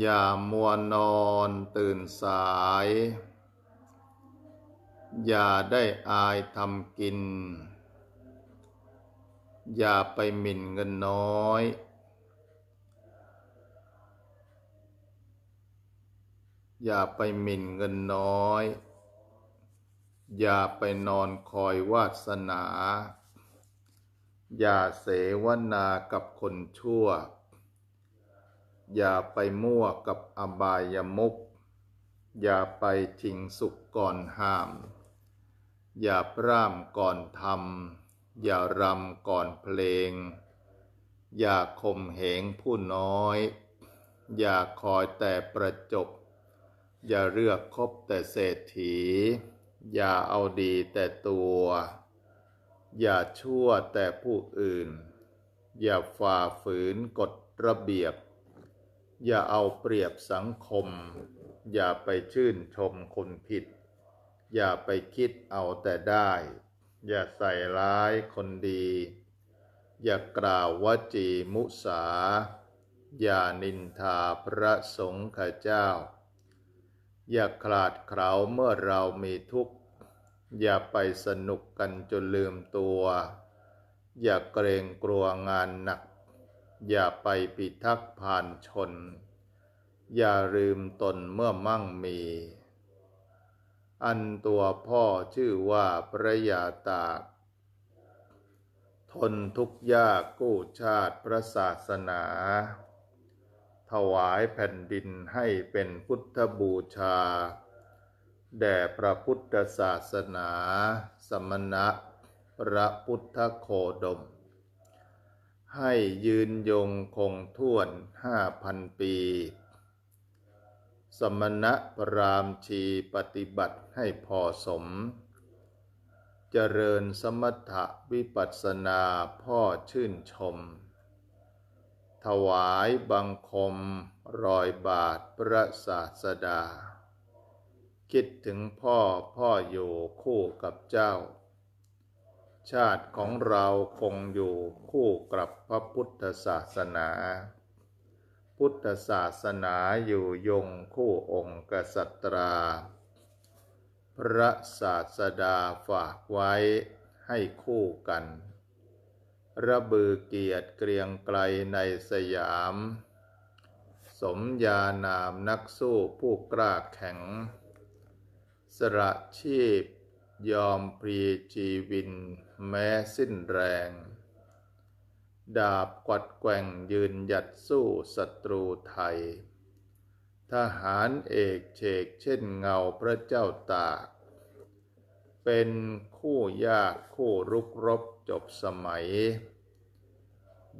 อย่ามัวนอนตื่นสาย อย่าได้อายทำกิน อย่าไปหมิ่นเงินน้อย อย่าไปหมิ่นเงินน้อย อย่าไปนอนคอยวาสนา อย่าเสวนากับคนชั่ว อย่าไปมั่วกับอบายมุกอย่าไปชิงสุขก่อนห้าม อย่าพร่ำก่อนทำอย่ารำก่อนเพลง อย่าข่มเหงผู้น้อย อย่าคอยแต่ประจบ อย่าเลือกคบแต่เศรษฐี อย่าเอาดีแต่ตัว อย่าชั่วแต่ผู้อื่น อย่าฝ่าฝืนกฎระเบียบ อย่าเอาเปรียบสังคม อย่าไปชื่นชมคนผิด อย่าไปคิดเอาแต่ได้ อย่าใส่ร้ายคนดี อย่ากล่าววจีมุสา อย่านินทาพระสงฆ์ข้าเจ้า อย่าขลาดเคล้าเมื่อเรามีทุกข์ อย่าไปสนุกกันจนลืมตัว อย่าเกรงกลัวงานหนัก อย่าไปพิทักษ์ผ่านชน อย่าลืมตนเมื่อมั่งมี อันตัวพ่อชื่อว่าพระยาตาก ทนทุกข์ยากกู้ชาติพระศาสนา ถวายแผ่นดินให้เป็นพุทธบูชา แด่พระพุทธศาสนา สมณะพระพุทธโคดม ให้ยืนยงคงท่วนห้าพันปี สมณะพรามชีปฏิบัติให้พอสม เจริญสมถะวิปัสสนาพ่อชื่นชม ถวายบังคมรอยบาทพระศาสดา คิดถึงพ่อพ่ออยู่คู่กับเจ้า ชาติของเราคงอยู่คู่กับพระพุทธศาสนา พุทธศาสนาอยู่ยงคู่องค์กษัตรา พระศาสดาฝากไว้ให้คู่กัน ระบือเกียรติเกรียงไกลในสยาม สมญานามนักสู้ผู้กล้าแข็งสละชีพยอมพรีชีวิน แม้สิ้นแรง ดาบกวัดแกว่งยืนหยัดสู้ศัตรูไทย ทหารเอกเฉกเช่นเงาพระเจ้าตาก เป็นคู่ยากคู่รุกรบจบสมัย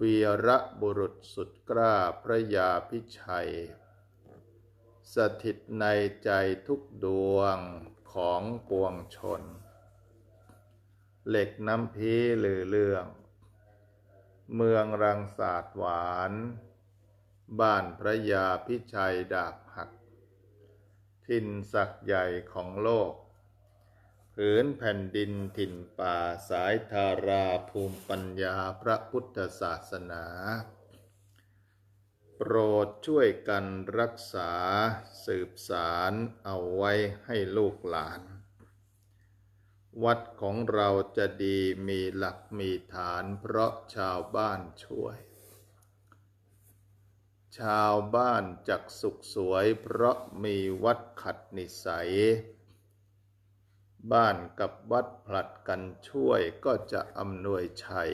วีระบุรุษสุดกล้าพระยาพิชัย สถิตในใจทุกดวงของปวงชน เหล็กน้ำพีลือเรื่อง เมืองรังสาดหวาน บ้านพระยาพิชัยดาบหัก ทินศักดิ์ใหญ่ของโลก ผืนแผ่นดินถิ่นป่าสายธาราภูมิปัญญาพระพุทธศาสนา โปรดช่วยกันรักษาสืบสารเอาไว้ให้ลูกหลาน วัดของเราจะดีมีหลักมีฐานเพราะชาวบ้านช่วย ชาวบ้านจักสุขสวยเพราะมีวัดขัดนิสัย บ้านกับวัดผลัดกันช่วยก็จะอำนวยชัย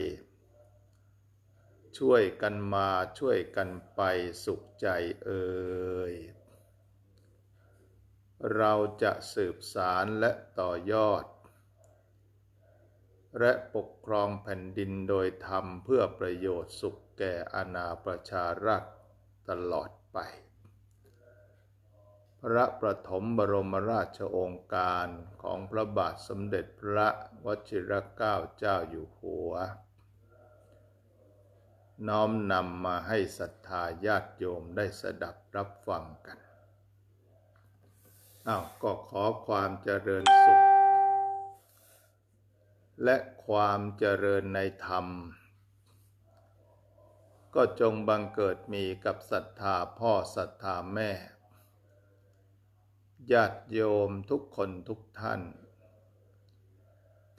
ช่วยกันมาช่วยกันไปสุขใจเอ่ยเราจะสืบสารและต่อยอด และปกครองแผ่นดินโดยธรรมเพื่อประโยชน์สุขแก่อาณาประชารัฐตลอดไป พระประถมบรมราชโองการของพระบาทสมเด็จพระวชิรเกล้าเจ้าอยู่หัว น้อมนำมาให้ศรัทธาญาติโยมได้สดับรับฟังกัน อ้าว ก็ขอความเจริญสุข และความเจริญในธรรม ก็จงบังเกิดมีกับศรัทธาพ่อศรัทธาแม่ญาติโยมทุกคนทุกท่าน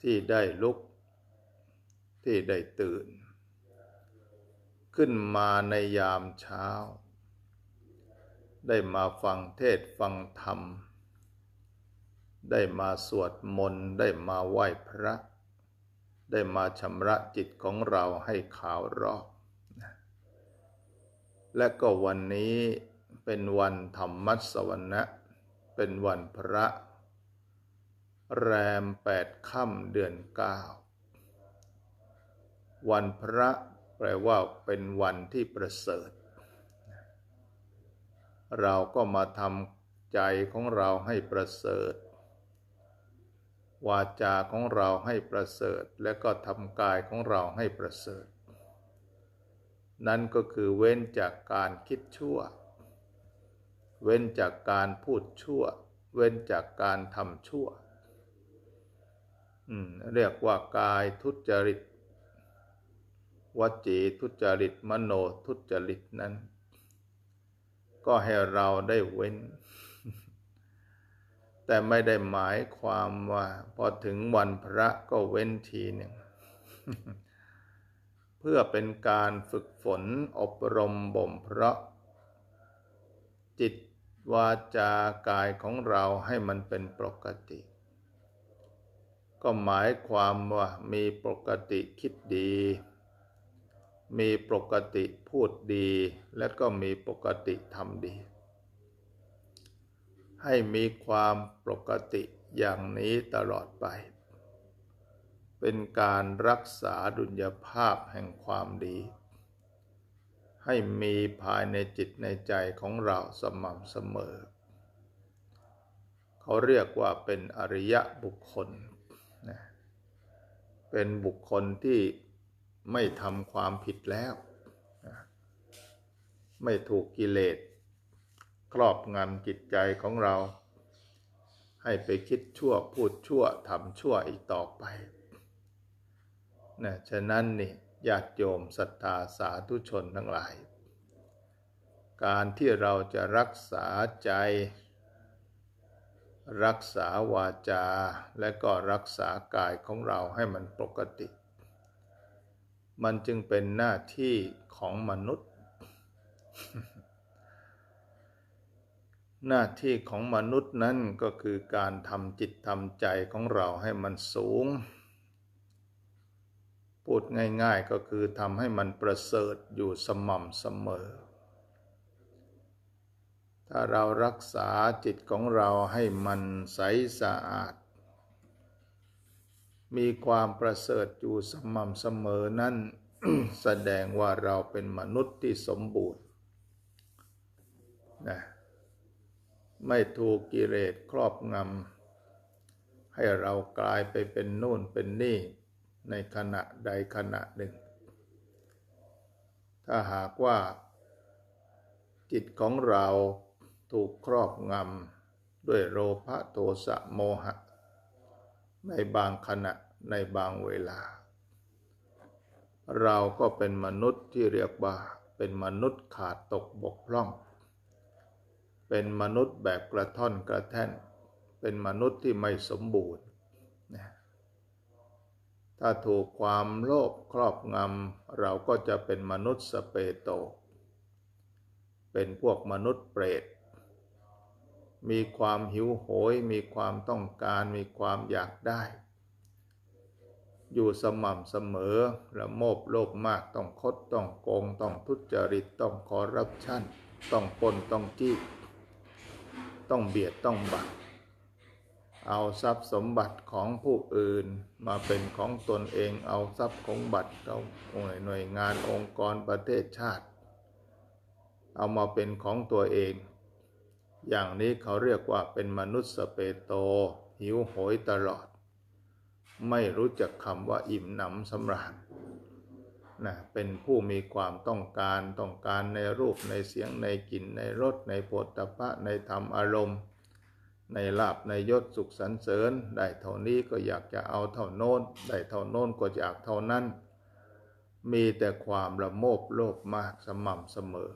ที่ได้ลุก ที่ได้ตื่น ขึ้นมาในยามเช้า ได้มาฟังเทศฟังธรรม ได้มาสวดมนต์ ได้มาไหว้พระ ได้มาชำระจิตของเราให้ขาวรอบและก็วันนี้เป็นวันธรรมัสวรรณะ เป็นวันพระ แรมแปดค่ำเดือนเก้าวันพระแปลว่าเป็นวันที่ประเสริฐ เราก็มาทำใจของเราให้ประเสริฐ วาจาของเราให้ประเสริฐ และก็ทำกายของเราให้ประเสริฐ นั่นก็คือเว้นจากการคิดชั่ว เว้นจากการพูดชั่ว เว้นจากการทำชั่วเรียกว่ากายทุจริตวจีทุจริตมโนทุจริตนั้น ก็ให้เราได้เว้น แต่ไม่ได้หมายความว่า พอถึงวันพระก็เว้นทีหนึ่งเพื่อเป็นการฝึกฝนอบรมบ่มเพราะ จิตวาจากายของเราให้มันเป็นปกติ ก็หมายความว่ามีปกติคิดดี มีปกติพูดดี และก็มีปกติทำดี ให้มีความปกติอย่างนี้ตลอดไป เป็นการรักษาดุลยภาพแห่งความดี ให้มีภายในจิตในใจของเราสม่ำเสมอ เขาเรียกว่าเป็นอริยะบุคคลนะเป็นบุคคลที่ไม่ทำความผิดแล้ว ไม่ถูกกิเลส ครอบงำจิตใจของเรา ให้ไปคิดชั่วพูดชั่วทำชั่วอีกต่อไปนะฉะนั้นนี่ญาติโยมศรัทธาสาธุชนทั้งหลาย การที่เราจะรักษาใจ รักษาวาจา และก็รักษากายของเราให้มันปกติ มันจึงเป็นหน้าที่ของมนุษย์ หน้าที่ของมนุษย์นั้นก็คือการทำจิตทำใจของเราให้มันสูง พูดง่ายๆก็คือทำให้มันประเสริฐอยู่สม่ำเสมอ ถ้าเรารักษาจิตของเราให้มันใสสะอาด มีความประเสริฐอยู่สม่ำเสมอนั่นแสดงว่าเราเป็นมนุษย์ที่สมบูรณ์นะ ไม่ถูกกิเลสครอบงำให้เรากลายไปเป็นโน่นเป็นนี่ในขณะใดขณะหนึ่ง ถ้าหากว่า จิตของเราถูกครอบงำด้วยโลภะโทสะโมหะ ในบางขณะในบางเวลา เราก็เป็นมนุษย์ที่เรียกว่าเป็นมนุษย์ขาดตกบกพร่อง เป็นมนุษย์แบบกระท่อนกระแท่น เป็นมนุษย์ที่ไม่สมบูรณ์นะถ้าถูกความโลภครอบงำเราก็จะเป็นมนุษย์สเปโต เป็นพวกมนุษย์เปรต มีความหิวโหย มีความต้องการ มีความอยากได้ อยู่สม่ำเสมอละโมบโลภมากต้องคดต้องโกง ต้องทุจริต ต้องคอร์รัปชันต้องปนต้องจี้ ต้องเบียดต้องบังเอาทรัพย์สมบัติของผู้อื่นมาเป็นของตนเองเอาทรัพย์ของบัตรเอาหน่วยงานองค์กรประเทศชาติ เอามาเป็นของตัวเอง อย่างนี้เขาเรียกว่าเป็นมนุษย์สเปโต หิวโหยตลอด ไม่รู้จักคำว่าอิ่มหนำสำราญ นะเป็นผู้มีความต้องการต้องการในรูปในเสียงในกลิ่นในรสในโผฏฐัพพะในธรรมอารมณ์ ในลาบในยศสุขสรรเสริญ ได้เท่านี้ก็อยากจะเอาเท่าโน้นได้เท่าโน้นก็อยากเท่านั้น มีแต่ความละโมบโลภมากสม่ำเสมอ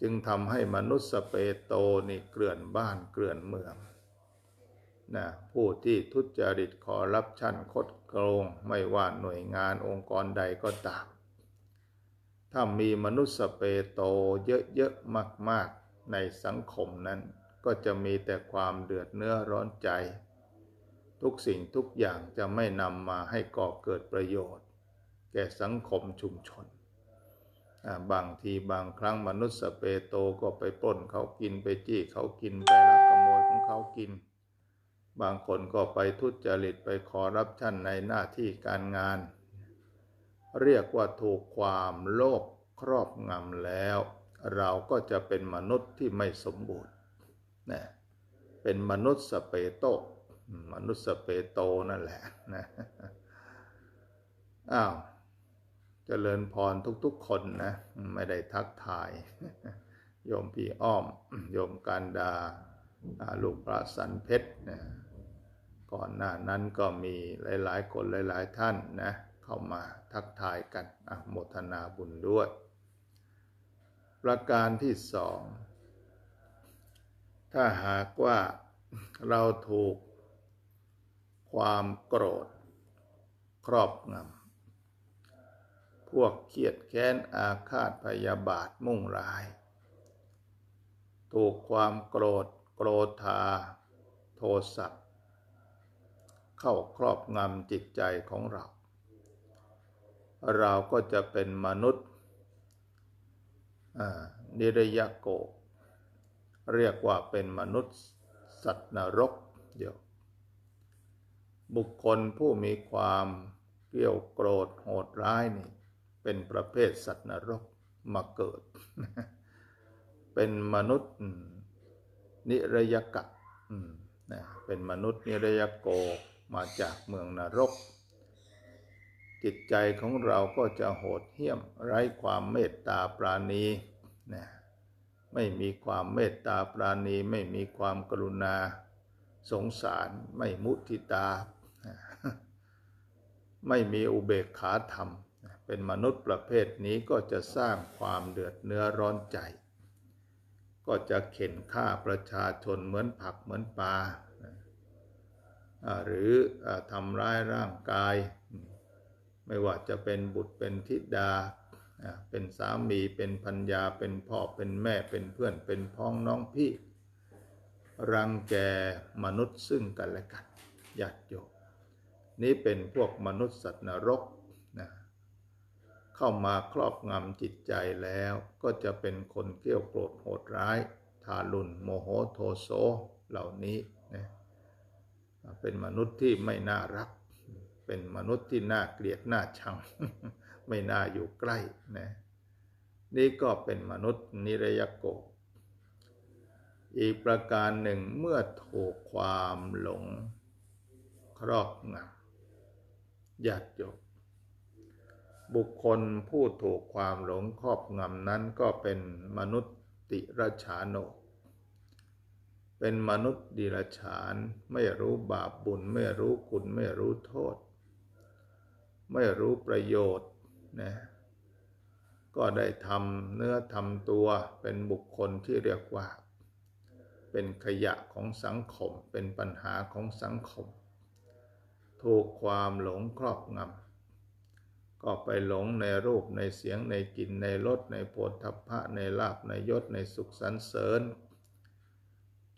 จึงทำให้มนุษย์สเปโตนี่เกลื่อนบ้านเกลื่อนเมือง นะผู้ที่ทุจริตขอรับชั่นคดโกงไม่ว่าหน่วยงานองค์กรใดก็ตาม ถ้ามีมนุษย์สเปโตเยอะๆมากๆในสังคมนั้น ก็จะมีแต่ความเดือดเนื้อร้อนใจ ทุกสิ่งทุกอย่างจะไม่นำมาให้ก่อเกิดประโยชน์ แก่สังคมชุมชนบางทีบางครั้งมนุษย์สเปโตก็ไปปล้นเขากินไปจี้เขากินไปลักขโมยของเขากิน บางคนก็ไปทุจริตไปขอรับชั่นในหน้าที่การงาน เรียกว่าถูกความโลภครอบงำแล้ว เราก็จะเป็นมนุษย์ที่ไม่สมบูรณ์นะเป็นมนุษย์สเปโต มนุษย์สเปโตนั่นแหละนะอ้าวเจริญพรทุกๆคนนะ ไม่ได้ทักทาย โยมพี่อ้อม โยมการดาอ่าลูกพระสันเพชรนะ ก่อนหน้านั้นก็มีหลายๆคนหลายๆท่านนะเข้ามาทักทายกันอโมทนาบุญด้วย ประการที่สอง ถ้าหากว่าเราถูกความโกรธ ครอบงำพวกเขียดแค้นอาฆาตพยาบาทมุ่งร้าย ถูกความโกรธโกรธาโทสะ เข้าครอบงำจิตใจของเรา เราก็จะเป็นมนุษย์นิรยโก เรียกว่าเป็นมนุษย์สัตว์นรกเดียว บุคคลผู้มีความเกรี้ยวโกรธโหดร้ายนี่ เป็นประเภทสัตว์นรกมาเกิด เป็นมนุษย์นิรยกะนะเป็นมนุษย์นิรยโก มาจากเมืองนรก จิตใจของเราก็จะโหดเหี้ยมไร้ความเมตตาปราณีนะไม่มีความเมตตาปราณี ไม่มีความกรุณา สงสารไม่มุทิตา ไม่มีอุเบกขาธรรม เป็นมนุษย์ประเภทนี้ก็จะสร้างความเดือดเนื้อร้อนใจ ก็จะเข็นฆ่าประชาชนเหมือนผักเหมือนปลาอ่า หรือทำร้ายร่างกาย ไม่ว่าจะเป็นบุตรเป็นธิดา เป็นสามีเป็นพัญญาเป็นพ่อเป็นแม่เป็นเพื่อนเป็นพ้องน้องพี่ รังแกมนุษย์ซึ่งกันและกันญาติโยมนี่เป็นพวกมนุษย์สัตว์นรกนะเข้ามาครอบงำจิตใจแล้วก็จะเป็นคนเกี้ยวโกรธโหดร้าย ทารุณโมโหโทโสเหล่านี้ เป็นมนุษย์ที่ไม่น่ารัก เป็นมนุษย์ที่น่าเกลียดน่าชัง ไม่น่าอยู่ใกล้นะนี่ก็เป็นมนุษย์นิรยโก อีกประการหนึ่งเมื่อถูกความหลงครอบงำญาติโยมบุคคลผู้ถูกความหลงครอบงำนั้นก็เป็นมนุษย์ติรชาโน เป็นมนุษย์ดิรฉานไม่รู้บาปบุญ ไม่รู้คุณไม่รู้โทษ ไม่รู้ประโยชน์นะก็ได้ทำเนื้อทำตัวเป็นบุคคลที่เรียกว่า เป็นขยะของสังคม เป็นปัญหาของสังคม ถูกความหลงครอบงำก็ไปหลงในรูปในเสียงในกลิ่นในรสในโผฏฐัพพะในลาบในยศในสุขสันเสริญ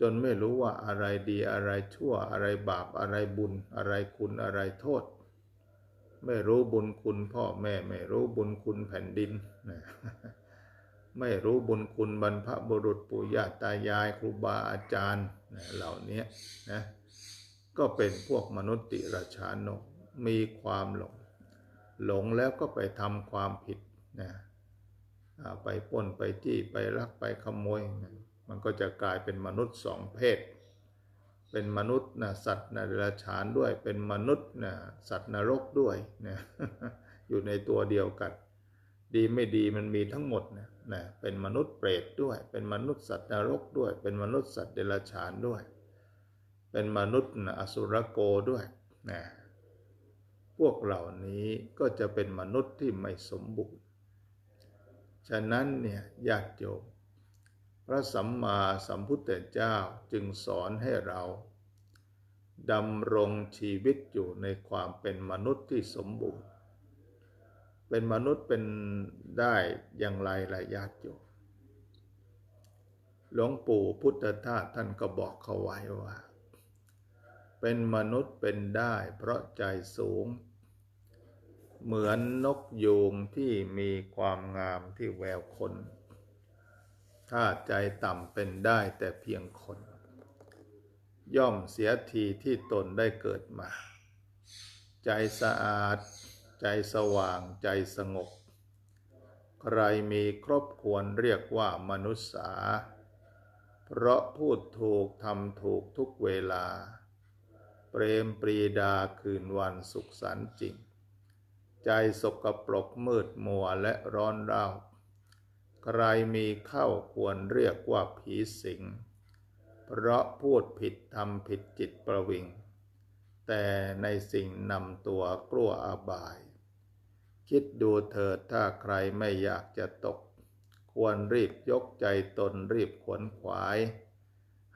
จนไม่รู้ว่าอะไรดีอะไรชั่วอะไรบาปอะไรบุญอะไรคุณอะไรโทษ ไม่รู้บุญคุณพ่อแม่ไม่รู้บุญคุณแผ่นดินนะไม่รู้บุญคุณบรรพบุรุษปู่ย่าตายายครูบาอาจารย์นะเหล่านี้นะก็เป็นพวกมนุษย์ติรชานกมีความหลง หลงแล้วก็ไปทำความผิดนะไปป้นไปจี้ไปลักไปขโมยนะ มันก็จะกลายเป็นมนุษย์สองเพศ เป็นมนุษย์นะสัตว์นะเดรัจฉานด้วย เป็นมนุษย์นะสัตว์นรกด้วยนะอยู่ในตัวเดียวกัน ดีไม่ดีมันมีทั้งหมดนะนะเป็นมนุษย์เปรตด้วย เป็นมนุษย์สัตว์นรกด้วย เป็นมนุษย์สัตว์เดรัจฉานด้วย เป็นมนุษย์นะอสุรโกด้วยนะพวกเหล่านี้ก็จะเป็นมนุษย์ที่ไม่สมบูรณ์ ฉะนั้นเนี่ยญาติโยม พระสัมมาสัมพุทธเจ้าจึงสอนให้เราดำรงชีวิตอยู่ในความเป็นมนุษย์ที่สมบูรณ์ เป็นมนุษย์เป็นได้อย่างไรล่ะญาติโยมหลวงปู่พุทธทาสท่านก็บอกเขาไว้ว่า เป็นมนุษย์เป็นได้เพราะใจสูง เหมือนนกยูงที่มีความงามที่แววคน ถ้าใจต่ำเป็นได้แต่เพียงคน ย่อมเสียทีที่ตนได้เกิดมา ใจสะอาด ใจสว่างใจสงบ ใครมีครบควรเรียกว่ามนุษย์สา เพราะพูดถูกทำถูกทุกเวลา เปรมปรีดาคืนวันสุขสันต์จริง ใจสกปรกมืดมัวและร้อนร้าว ใครมีเข้าควรเรียกว่าผีสิง เพราะพูดผิดทำผิดจิตประวิง แต่ในสิ่งนำตัวกลัวอบาย คิดดูเถิดถ้าใครไม่อยากจะตก ควรรีบยกใจตนรีบขวนขวาย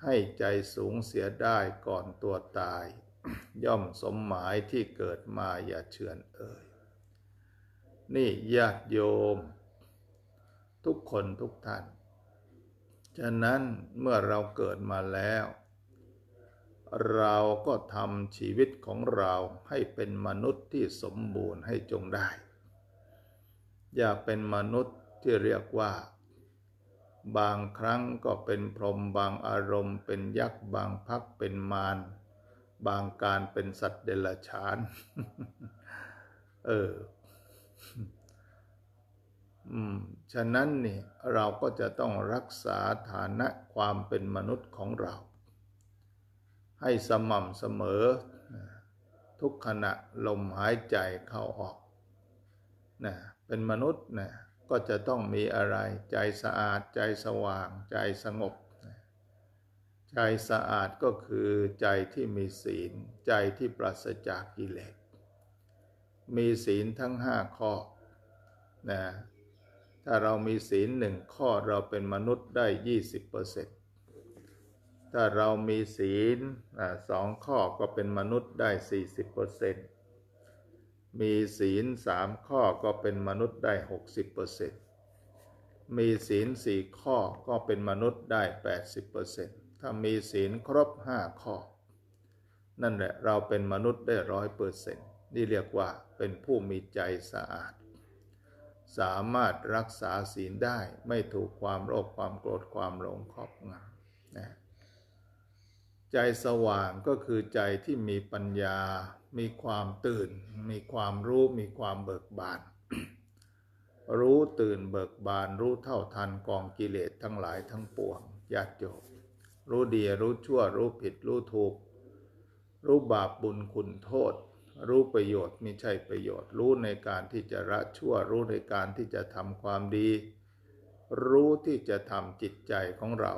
ให้ใจสูงเสียได้ก่อนตัวตาย ย่อมสมหมายที่เกิดมาอย่าเชือนเอ่ย นี่ญาติโยม ทุกคนทุกท่าน ฉะนั้นเมื่อเราเกิดมาแล้ว เราก็ทำชีวิตของเราให้เป็นมนุษย์ที่สมบูรณ์ให้จงได้ อย่าเป็นมนุษย์ที่เรียกว่า บางครั้งก็เป็นพรหมบางอารมณ์ เป็นยักษ์บางพักเป็นมารบางการเป็นสัตว์เดรัจฉาน เออ ฉะนั้นนี่เราก็จะต้องรักษาฐานะความเป็นมนุษย์ของเรา ให้สม่ำเสมอ ทุกขณะลมหายใจเข้าออกนะเป็นมนุษย์นะก็จะต้องมีอะไรใจสะอาดใจสว่าง ใจสงบ ใจสะอาดก็คือใจที่มีศีล ใจที่ปราศจากกิเลสมีศีลทั้งห้าข้อนะ ถ้าเรามีศีลหนึ่งข้อเราเป็นมนุษย์ได้ยี่สิบเปอร์เซ็นต์ถ้าเรามีศีลสองข้อก็เป็นมนุษย์ได้สี่สิบเปอร์เซ็นต์มีศีลสามข้อก็เป็นมนุษย์ได้หกสิบเปอร์เซ็นต์มีศีลสี่ข้อก็เป็นมนุษย์ได้แปดสิบเปอร์เซ็นต์ถ้ามีศีลครบห้าข้อ นั่นแหละเราเป็นมนุษย์ได้ร้อยเปอร์เซ็นต์นี่เรียกว่าเป็นผู้มีใจสะอาด สามารถรักษาศีลได้ไม่ถูกความโลภความโกรธความหลงครอบงำนะใจสว่างก็คือใจที่มีปัญญา มีความตื่น มีความรู้มีความเบิกบาน รู้ตื่นเบิกบาน รู้เท่าทันกองกิเลสทั้งหลายทั้งปวงญาติโยมรู้ดีรู้ชั่วรู้ผิดรู้ถูก รู้บาปบุญคุณโทษ รู้ประโยชน์ไม่ใช่ประโยชน์ รู้ในการที่จะละชั่ว รู้ในการที่จะทำความดี รู้ที่จะทำจิตใจของเรา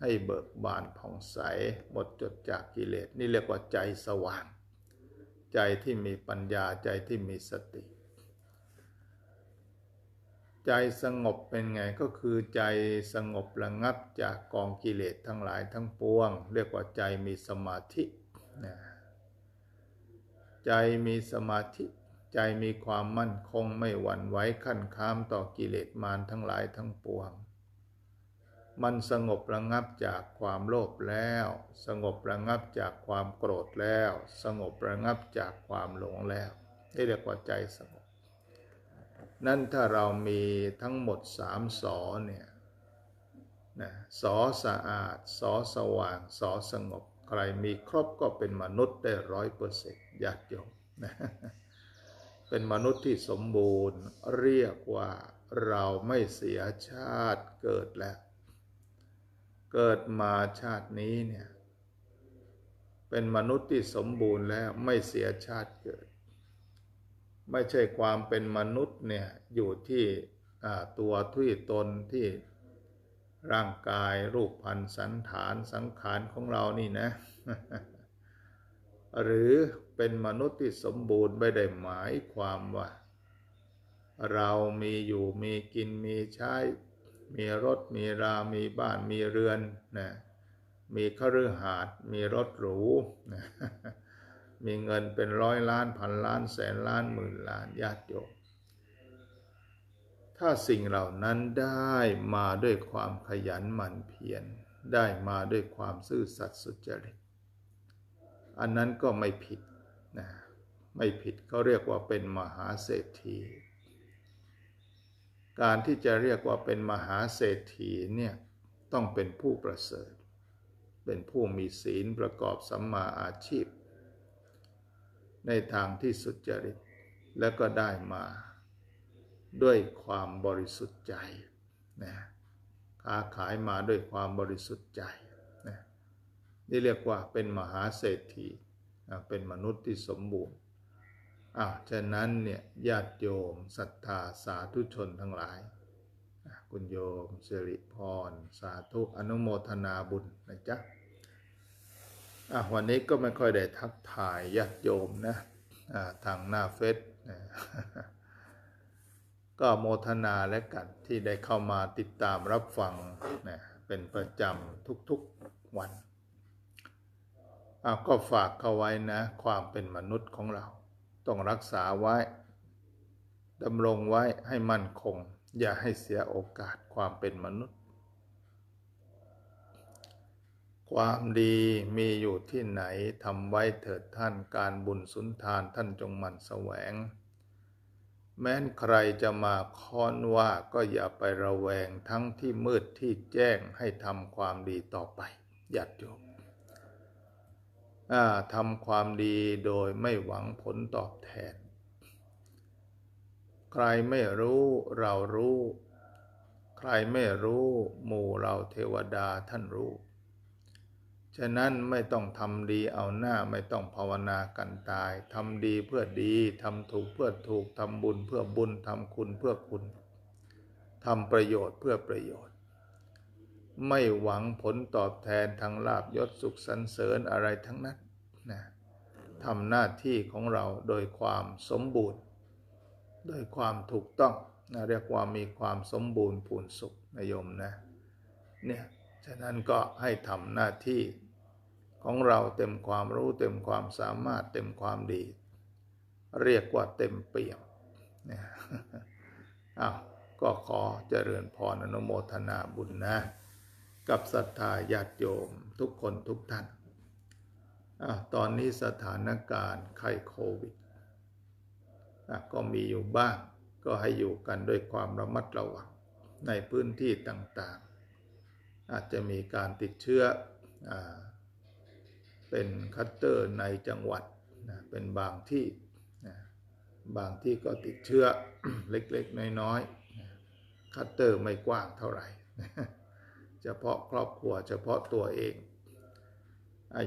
ให้เบิกบานผ่องใส หมดจดจากกิเลส นี่เรียกว่าใจสว่าง ใจที่มีปัญญาใจที่มีสติ ใจสงบเป็นไงก็คือใจสงบระงับจากกองกิเลสทั้งหลายทั้งปวง เรียกว่าใจมีสมาธินะ ใจมีสมาธิ ใจมีความมั่นคงไม่หวั่นไหวขั้นข้ามต่อกิเลสมารทั้งหลายทั้งปวง มันสงบระงับจากความโลภแล้ว สงบระงับจากความโกรธแล้ว สงบระงับจากความหลงแล้วนี่เรียกว่าใจสงบ นั่นถ้าเรามีทั้งหมดสามสอเนี่ยนะสอสะอาด สอสว่าง สอสงบ ใครมีครบก็เป็นมนุษย์ได้ร้อยเปอร์เซ็นต์ญาติโยมนะเป็นมนุษย์ที่สมบูรณ์เรียกว่าเราไม่เสียชาติเกิดแล้ว เกิดมาชาตินี้เนี่ยเป็นมนุษย์ที่สมบูรณ์แล้วไม่เสียชาติเกิด ไม่ใช่ความเป็นมนุษย์เนี่ยอยู่ที่ตัวทุยตนที่ ร่างกายรูปพันสันฐานสังขารของเรานี่นะ หรือเป็นมนุษย์ที่สมบูรณ์ไม่ได้หมายความว่า เรามีอยู่มีกินมีใช้ มีรถมีรา มีบ้านมีเรือนนะมีคฤหาสน์มีรถหรูนะมีเงินเป็นร้อยล้านพันล้านแสนล้านหมื่นล้านญาติโยม ถ้าสิ่งเหล่านั้นได้มาด้วยความขยันหมั่นเพียรได้มาด้วยความซื่อสัตย์สุจริต อันนั้นก็ไม่ผิดนะไม่ผิดเขาเรียกว่าเป็นมหาเศรษฐี การที่จะเรียกว่าเป็นมหาเศรษฐีเนี่ยต้องเป็นผู้ประเสริฐ เป็นผู้มีศีลประกอบสัมมาอาชีพ ในทางที่สุจริต และก็ได้มา ด้วยความบริสุทธิ์ใจนะค้าขายมาด้วยความบริสุทธิ์ใจนะนี่เรียกว่าเป็นมหาเศรษฐีนะเป็นมนุษย์ที่สมบูรณ์อ่าฉะนั้นเนี่ยญาติโยมศรัทธาสาธุชนทั้งหลาย คุณโยมสิริพร สาธุอนุโมทนาบุญนะจ๊ะอะวันนี้ก็ไม่ค่อยได้ทักทายญาติโยมนะอ่าทางหน้าเฟซนะ ก็โมทนาและกันที่ได้เข้ามาติดตามรับฟังนะเป็นประจำทุกๆวันอะก็ฝากเขาไว้นะ ความเป็นมนุษย์ของเรา ต้องรักษาไว้ดำรงไว้ให้มั่นคง อย่าให้เสียโอกาสความเป็นมนุษย์ ความดีมีอยู่ที่ไหนทำไว้เถิดท่านการบุญสุนทานท่านจงหมั่นแสวง แม้นใครจะมาค้อนว่าก็อย่าไประแวงทั้งที่มืดที่แจ้งให้ทำความดีต่อไปญาติโยมทำความดีโดยไม่หวังผลตอบแทน ใครไม่รู้เรารู้ ใครไม่รู้ หมู่เราเทวดาท่านรู้ ฉะนั้นไม่ต้องทำดีเอาหน้าไม่ต้องภาวนากันตายทำดีเพื่อดีทำถูกเพื่อถูกทำบุญเพื่อบุญทำคุณเพื่อคุณทำประโยชน์เพื่อประโยชน์ ไม่หวังผลตอบแทนทางลาบยศสุขสรรเสริญอะไรทั้งนั้นนะทำหน้าที่ของเราโดยความสมบูรณ์ โดยความถูกต้องนะเรียกว่ามีความสมบูรณ์พูนสุขนายโยมนะเนี่ยฉะนั้นก็ให้ทำหน้าที่ ของเราเต็มความรู้เต็มความสามารถเต็มความดี เรียกว่าเต็มเปี่ยมเนี่ยอ้าวก็ขอเจริญพรอนุโมทนาบุญนะ กับศรัทธาญาติโยมทุกคนทุกท่านอะตอนนี้สถานการณ์ไข้โควิดอะก็มีอยู่บ้าง ก็ให้อยู่กันด้วยความระมัดระวังในพื้นที่ต่างๆ อาจจะมีการติดเชื้ออ่า เป็นคัตเตอร์ในจังหวัดนะเป็นบางที่นะบางที่ก็ติดเชื้อเล็กๆ น้อยๆนะคัตเตอร์ไม่กว้างเท่าไหร่เฉพาะครอบครัวเฉพาะตัวเอง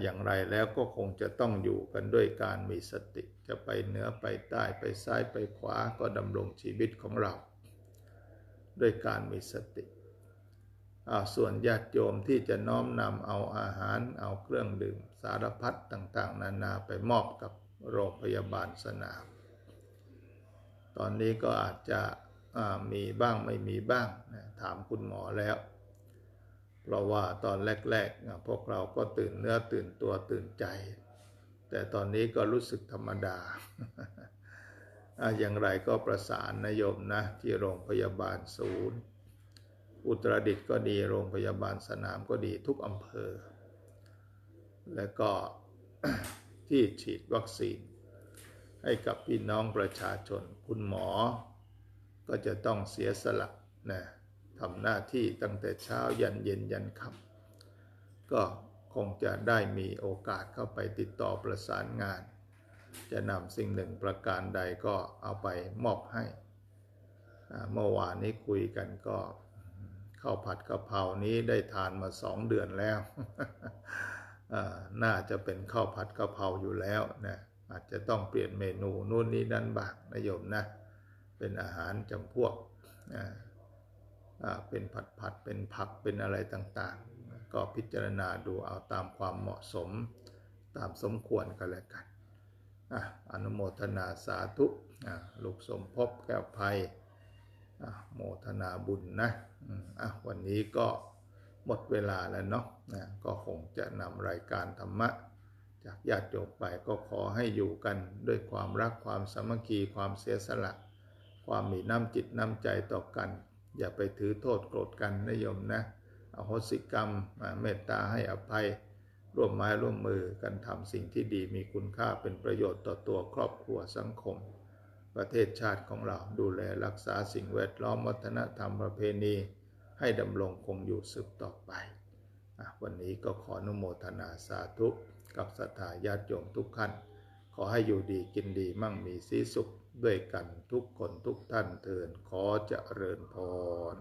อย่างไรแล้วก็คงจะต้องอยู่กันด้วยการมีสติ จะไปเหนือไปใต้ไปซ้ายไปขวาก็ดำรงชีวิตของเรา ด้วยการมีสติส่วนญาติโยมที่จะน้อมนำเอาอาหารเอาเครื่องดื่ม สารพัดต่างๆ นานาไปมอบกับโรงพยาบาลสนาม ตอนนี้ก็อาจจะมีบ้างไม่มีบ้างนะถามคุณหมอแล้ว เพราะว่าตอนแรกๆ พวกเราก็ตื่นเนื้อตื่นตัวตื่นใจ แต่ตอนนี้ก็รู้สึกธรรมดาอะอย่างไรก็ประสานนโยมนะ ที่โรงพยาบาลศูนย์ อุตรดิตถ์ก็ดีโรงพยาบาลสนามก็ดีทุกอำเภอ และก็ที่ฉีดวัคซีน ให้กับพี่น้องประชาชน คุณหมอ ก็จะต้องเสียสละนะทำหน้าที่ตั้งแต่เช้ายันเย็นยันค่ำก็คงจะได้มีโอกาสเข้าไปติดต่อประสานงาน จะนำสิ่งหนึ่งประการใดก็เอาไปมอบให้ เมื่อวานนี้คุยกันก็ข้าวผัดกะเพรานี้ได้ทานมาสองเดือนแล้ว น่าจะเป็นข้าวผัดกะเพราอยู่แล้วนะอาจจะต้องเปลี่ยนเมนูนู่นนี่นั่นบ้างนะโยมนะ เป็นอาหารจำพวกอ่าเป็นผัดผัดเป็นผักเป็นอะไรต่างๆ ก็พิจารณาดูเอาตามความเหมาะสมตามสมควรกันแล้วกันอะอนุโมทนาสาธุลูกสมภพแก้วภัยอะโมทนาบุญนะอะวันนี้ก็ หมดเวลาแล้วเนาะนะก็คงจะนำรายการธรรมะ จากญาติโยมไปก็ขอให้อยู่กันด้วยความรักความสามัคคีความเสียสละ ความมีน้ำจิตน้ำใจต่อกัน อย่าไปถือโทษโกรธกันนะโยมนะอโหสิกรรมอ่าเมตตาให้อภัย ร่วมไม้ร่วมมือกันทำสิ่งที่ดีมีคุณค่าเป็นประโยชน์ต่อตัวครอบครัวสังคม ประเทศชาติของเราดูแลรักษาสิ่งแวดล้อมวัฒนธรรมประเพณี ให้ดำรงคงอยู่สืบต่อไป วันนี้ก็ขออนุโมทนาสาธุ กับสถาญาติโยมทุกท่าน ขอให้อยู่ดีกินดีมั่งมีสีสุขด้วยกันทุกคนทุกท่านเทินขอเจริญพร